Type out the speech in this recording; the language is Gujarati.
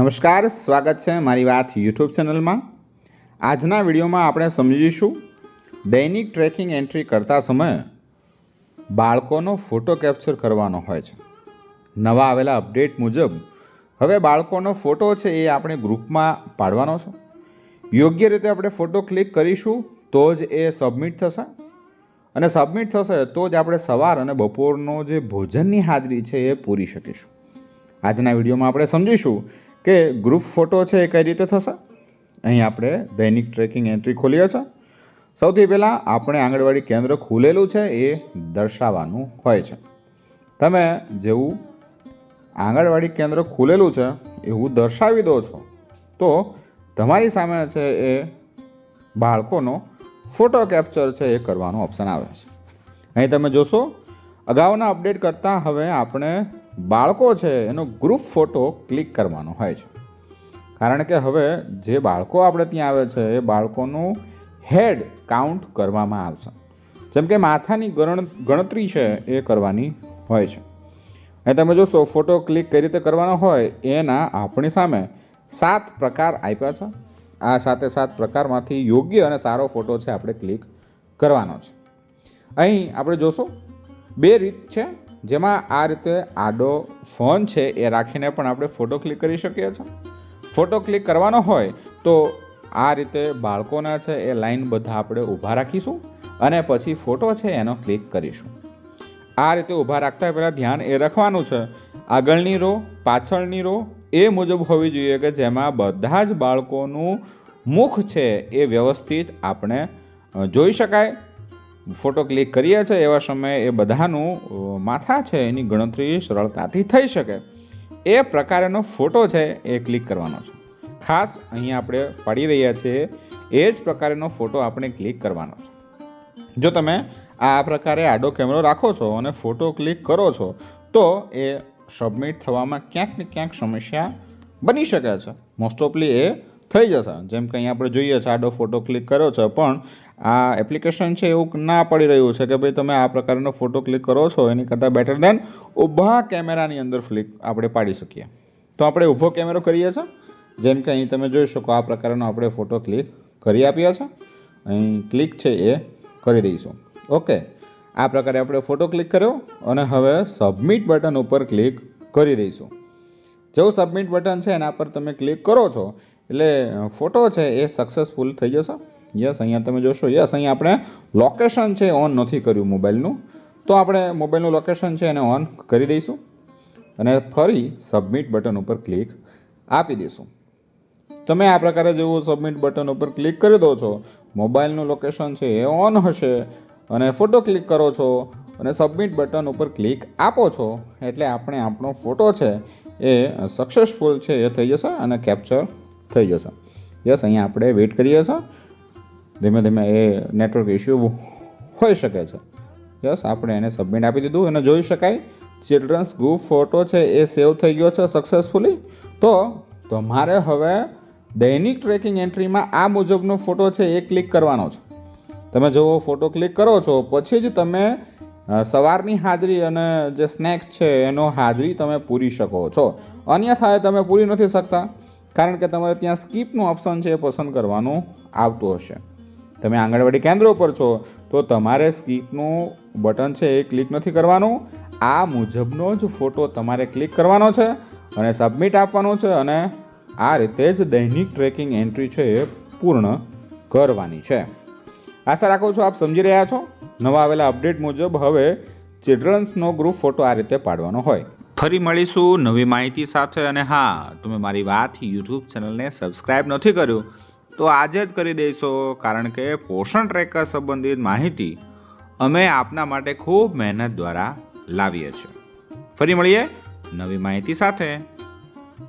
નમસ્કાર, સ્વાગત છે મારી વાત યુટ્યુબ ચેનલમાં. આજના વિડીયોમાં આપણે સમજીશું દૈનિક ટ્રેકિંગ એન્ટ્રી કરતા સમયે બાળકોનો ફોટો કેપ્ચર કરવાનો હોય છે. નવા આવેલા અપડેટ મુજબ, હવે બાળકોનો ફોટો છે એ આપણે ગ્રુપમાં પાડવાનો છે. યોગ્ય રીતે આપણે ફોટો ક્લિક કરીશું તો જ એ સબમિટ થશે. અને સબમિટ થશે તો જ આપણે સવાર અને બપોરનો જે ભોજનની હાજરી છે એ પૂરી શકીશું. આજના વિડીયોમાં આપણે સમજીશું કે ગ્રુપ ફોટો છે એ કઈ રીતે થશે? અહીં આપણે દૈનિક ટ્રેકિંગ એન્ટ્રી ખોલીએ છે સૌથી પહેલાં આપણે આંગણવાડી કેન્દ્ર ખુલેલું છે એ દર્શાવવાનું હોય છે. તમે જેવું આંગણવાડી કેન્દ્ર ખુલેલું છે એવું દર્શાવી દો છો, તો તમારી સામે છે એ બાળકોનો ફોટો કેપ્ચર છે એ કરવાનો ઓપ્શન આવે છે. અહીં તમે જોશો, અગાઉના અપડેટ કરતાં હવે આપણે બાળકો છે, એનો ગ્રુપ ફોટો ક્લિક કરવાનો હોય છે. કારણ કે હવે જે બાળકો આપણે ત્યાં આવે છે, એ બાળકોનું હેડ કાઉન્ટ કરવામાં આવશે. જેમ કે માથાની ગણ, ગણતરી છે, એ કરવાની હોય છે. અને તમે જોશો ફોટો ક્લિક કઈ રીતે કરવાનો હોય, એના આપણી સામે સાત પ્રકાર આપ્યા છે. આ સાતે સાત પ્રકારમાંથી યોગ્ય અને સારો ફોટો છે, આપણે ક્લિક કરવાનો છે. અહીં આપણે જોશો, બે રીત છે. જેમાં આ રીતે આડો ફોન છે એ રાખીને પણ આપણે ફોટો ક્લિક કરી શકીએ છીએ. ફોટો ક્લિક કરવાનો હોય તો આ રીતે બાળકોના છે એ લાઈન બધા આપણે ઊભા રાખીશું અને પછી ફોટો છે એનો ક્લિક કરીશું. આ રીતે ઊભા રાખતા પહેલાં ધ્યાન એ રાખવાનું છે. આગળની રો પાછળની રો એ મુજબ હોવી જોઈએ કે જેમાં બધા જ બાળકોનું મુખ છે એ વ્યવસ્થિત આપણે જોઈ શકાય. ફોટો ક્લિક કરીએ છીએ એવા સમયે એ બધાનું માથા છે એની ગણતરી સરળતાથી થઈ શકે. એ પ્રકારનો ફોટો છે એ ક્લિક કરવાનો છે. ખાસ અહીંયા આપણે પાડી રહ્યા છીએ, એ જ પ્રકારનો ફોટો આપણે ક્લિક કરવાનો છે. જો તમે આ પ્રકારે આડો કેમેરો રાખો છો અને ફોટો ક્લિક કરો છો, તો એ સબમિટ થવામાં ક્યાંક ને ક્યાંક સમસ્યા બની શકે છે. મોસ્ટ ઓફલી એ થઈ જશે. જેમ કે અહીંયા આપણે જોઈએ છે, આડો ફોટો ક્લિક કર્યો છે, પણ આ એપ્લિકેશન છે એવું ના પડી રહ્યું છે કે ભાઈ તમે આ પ્રકારનો ફોટો ક્લિક કરો છો, એની કરતાં બેટર દેન ઊભા કેમેરાની અંદર ફ્લિક આપણે પાડી શકીએ. તો આપણે ઊભો કેમેરો કરીએ છીએ. જેમ કે અહીં તમે જોઈ શકો આ પ્રકારનો આપણે ફોટો ક્લિક કરી આપ્યા છે. અહીં ક્લિક છે એ કરી દઈશું. ઓકે આ પ્રકારે આપણે ફોટો ક્લિક કર્યો અને હવે સબમિટ બટન ઉપર ક્લિક કરી દઈશું. જેવું સબમિટ બટન છે, એના પર તમે ક્લિક કરો છો એટલે ફોટો છે એ સક્સેસફુલ થઈ જશે. યસ અહીંયા તમે જોશો. યસ અહીંયા આપણે લોકેશન છે ઓન નથી કર્યું મોબાઈલનું તો આપણે મોબાઈલનું લોકેશન છે એને ઓન કરી દઈશું. અને ફરી સબમિટ બટન ઉપર ક્લિક આપી દઈશું. તમે આ પ્રકારે જેવું સબમિટ બટન ઉપર ક્લિક કરી દો છો મોબાઈલનું લોકેશન છે એ ઓન હશે. અને ફોટો ક્લિક કરો છો અને સબમિટ બટન ઉપર ક્લિક આપો છો, એટલે આપણે આપણો ફોટો છે એ સક્સેસફુલ છે એ થઈ જશે અને કેપ્ચર થઈ જશે. યસ, અહીંયા આપણે વેઇટ કરીએ છીએ. ધીમે ધીમે એ નેટવર્ક ઇશ્યુ હોઈ શકે છે. યસ, આપણે એને સબમિટ આપી દીધું. એને જોઈ શકાય. ચિલ્ડ્રન્સ ગ્રુપ ફોટો છે એ સેવ થઈ ગયો છે સક્સેસફુલી તો તમારે હવે દૈનિક ટ્રેકિંગ એન્ટ્રીમાં આ મુજબનો ફોટો છે એ ક્લિક કરવાનો છે. તમે જો ફોટો ક્લિક કરો છો, પછી જ તમે સવારની હાજરી અને જે સ્નેક્સ છે એનો હાજરી તમે પૂરી શકો છો. અન્યથા તમે પૂરી નથી શકતા. કારણ કે તમારે ત્યાં સ્કીપનું ઓપ્શન છે એ પસંદ કરવાનું આવતું હશે. તમે આંગણવાડી કેન્દ્રો પર છો, તો તમારે સ્કીપનું બટન છે એ ક્લિક નથી કરવાનું. આ મુજબનો જ ફોટો તમારે ક્લિક કરવાનો છે અને સબમિટ આપવાનો છે અને આ રીતે જ દૈનિક ટ્રેકિંગ એન્ટ્રી છે એ પૂર્ણ કરવાની છે. આશા રાખું છું આપ સમજી રહ્યા છો. નવા આવેલા અપડેટ મુજબ હવે ચિલ્ડ્રન્સનો ગ્રુપ ફોટો આ રીતે પાડવાનો હોય. ફરી મળીશું નવી માહિતી સાથે અને હા, તમે મારી વાત યુટ્યુબ ચેનલને સબસ્ક્રાઈબ નથી કર્યું, તો આજે જ કરી દઈશો, કારણ કે પોષણ ટ્રેકર સંબંધિત માહિતી અમે આપના માટે ખૂબ મહેનત દ્વારા લાવીએ છીએ. ફરી મળીએ નવી માહિતી સાથે.